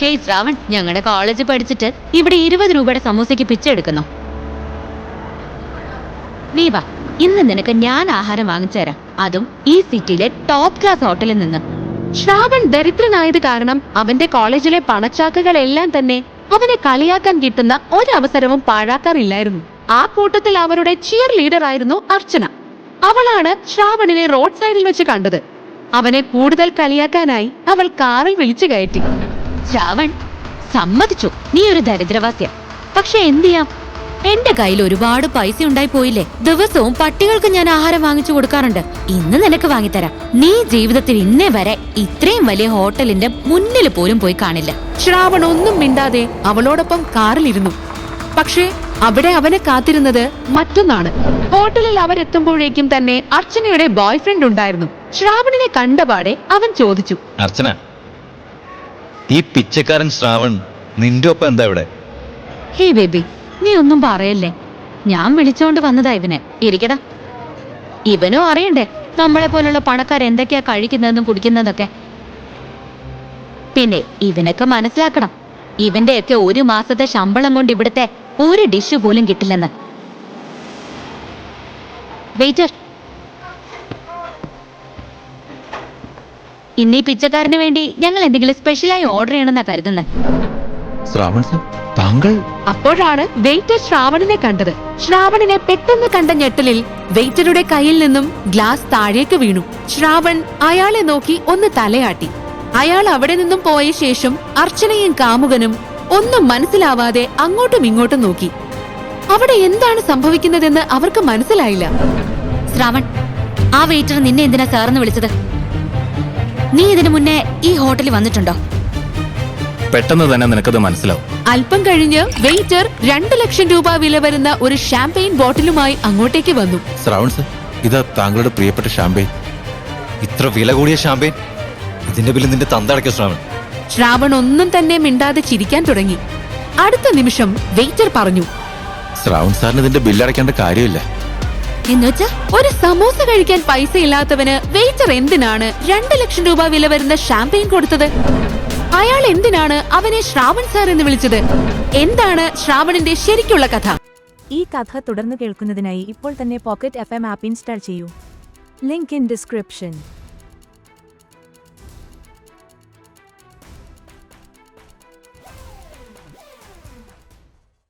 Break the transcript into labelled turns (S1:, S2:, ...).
S1: Hey Shravan ഞങ്ങളുടെ college പഠിച്ചിട്ട് ഇവിടെ ഇരുപത് രൂപയുടെ സമൂസയ്ക്ക് പിച്ചെടുക്കുന്നു നീ വാ ഇന്ന് നിനക്ക് ഞാൻ ആഹാരം വാങ്ങിച്ചു തരാം. അതും ഈ സിറ്റിയിലെ ടോപ്പ് ക്ലാസ് ഹോട്ടലിൽ നിന്ന്.
S2: ശ്രാവൺ ദരിദ്രനായത് കാരണം അവന്റെ കോളേജിലെ പണച്ചാക്കുകളെല്ലാം തന്നെ അവനെ കളിയാക്കാൻ കിട്ടുന്ന ഒരവസരവും പാഴാക്കാറില്ലായിരുന്നു. ആ കൂട്ടത്തിൽ അവരുടെ ചിയർ ലീഡർ ആയിരുന്നു അർച്ചന. അവളാണ് ശ്രാവണിനെ റോഡ് സൈഡിൽ വെച്ച് കണ്ടത്. അവനെ കൂടുതൽ കളിയാക്കാനായി അവൾ കാറിൽ വിളിച്ചു കയറ്റി.
S1: ശ്രാവൺ സമ്മതിച്ചു. നീ ഒരു ദരിദ്രവാസ്യം പക്ഷെ എന്ത് ചെയ്യാം? എന്റെ കയ്യിൽ ഒരുപാട് പൈസ ഉണ്ടായി പോയില്ലേ? ദിവസവും പട്ടികൾക്ക് ഞാൻ ആഹാരം വാങ്ങിച്ചു കൊടുക്കാറുണ്ട്. ഇന്ന് നിനക്ക് വാങ്ങിത്തരാം. നീ ജീവിതത്തിൽ ഇന്നേ വരെ ഇത്രയും വലിയ ഹോട്ടലിന്റെ മുന്നിൽ പോലും പോയി കാണില്ല.
S2: ശ്രാവൺ ഒന്നും മിണ്ടാതെ അവളോടൊപ്പം കാറിലിരുന്നു. പക്ഷേ അവിടെ അവനെ കാത്തിരുന്നത് മറ്റൊന്നാണ്. ഹോട്ടലിൽ അവരെത്തുമ്പോഴേക്കും തന്നെ അർച്ചനയുടെ ബോയ്ഫ്രണ്ട് ഉണ്ടായിരുന്നു. ശ്രാവണിനെ കണ്ടപാടെ അവൻ ചോദിച്ചു.
S3: അർച്ചന ഈ പിച്ചക്കാരൻ ശ്രാവൺ നിന്റെ ഒപ്പം എന്താ ഇവിടെ?
S1: ഹേ ബേബി നീ ഒന്നും പറയല്ലേ? ഞാൻ വിളിച്ചോണ്ട് വന്നതാ ഇവനെ. ഇരിക്കടാ. ഇവനും അറിയണ്ടേ നമ്മളെ പോലുള്ള പണക്കാർ എന്തൊക്കെയാ കഴിക്കുന്നതെന്നും കുടിക്കുന്നതൊക്കെ പിന്നെ ഇവനൊക്കെ മനസ്സിലാക്കണം ഇവന്റെയൊക്കെ ഒരു മാസത്തെ ശമ്പളം കൊണ്ട് ഇവിടുത്തെ ഒരു ഡിഷ് പോലും കിട്ടില്ലെന്ന്. വെയിറ്റർ ഇന്നീ പിച്ചക്കാരന് വേണ്ടി ഞങ്ങൾ എന്തെങ്കിലും സ്പെഷ്യലായി ഓർഡർ ചെയ്യണമെന്നാ കരുതുന്നത്
S3: ശ്രാവൺ സർ താങ്കൾ
S2: അപ്പോഴാണ് വെയിറ്റർ ശ്രാവണനെ കണ്ടത്. ശ്രാവണനെ പെട്ടെന്ന് കണ്ട ഞെട്ടലിൽ വെയിറ്ററുടെ കയ്യിൽ നിന്നും ഗ്ലാസ് താഴേക്ക് വീണു. ശ്രാവൺ അയാളെ നോക്കി ഒന്ന് തലയാട്ടി. അയാൾ അവിടെ നിന്നും പോയ ശേഷം അർച്ചനയും കാമുകനും ഒന്നും മനസ്സിലാവാതെ അങ്ങോട്ടും ഇങ്ങോട്ടും നോക്കി. അവിടെ എന്താണ് സംഭവിക്കുന്നതെന്ന് അവർക്ക് മനസ്സിലായില്ല.
S1: ശ്രാവൺ ആ വെയിറ്റർ നിന്നെ എന്തിനാ സാറെന്ന് വിളിച്ചത്? നീ ഇതിനു മുന്നേ ഈ ഹോട്ടലിൽ വന്നിട്ടുണ്ടോ?
S4: പെട്ടെന്ന് തന്നെ നിനക്കത് മനസ്സിലാവും.
S2: അല്പം കഴിഞ്ഞ് വെയിറ്റർ രണ്ട് ലക്ഷം രൂപ വില വരുന്ന ഒരു ഷാമ്പയിൻ ബോട്ടിലുമായി അങ്ങോട്ടേക്ക് വന്നു.
S3: ശ്രാവൺ സർ ഇത് താങ്കളുടെ പ്രിയപ്പെട്ട ഷാമ്പയിൻ ഇത്ര വില കൂടിയ ഷാമ്പയിൻ ഇതിന്റെ ബില്ല് നിന്റെ തന്തടയ്ക്കോ ശ്രാവൺ.
S2: ശ്രാവൺ ഒന്നും തന്നെ മിണ്ടാതെ ചിരിക്കാൻ തുടങ്ങി. അടുത്ത നിമിഷം വെയിറ്റർ പറഞ്ഞു.
S3: ശ്രാവൺ സാറിന് ഇതിന്റെ ബില്ല് അടയ്ക്കേണ്ട കാര്യമില്ല.
S1: എന്നുവെച്ചാ
S2: ഒരു സമോസ കഴിക്കാൻ പൈസ ഇല്ലാത്തവന് വെയിറ്റർ എന്തിനാണ് രണ്ട് ലക്ഷം രൂപ വില വരുന്ന ഷാമ്പയിൻ കൊടുത്തത്? അയാൾ എന്തിനാണ് അവനെ ശ്രാവൺ സാർ എന്ന് വിളിച്ചത്? എന്താണ് ശ്രാവണിന്റെ ശരിക്കുള്ള കഥ?
S5: ഈ കഥ തുടർന്ന് കേൾക്കുന്നതിനായി ഇപ്പോൾ തന്നെ pocket F M app install ചെയ്യൂ. Link in description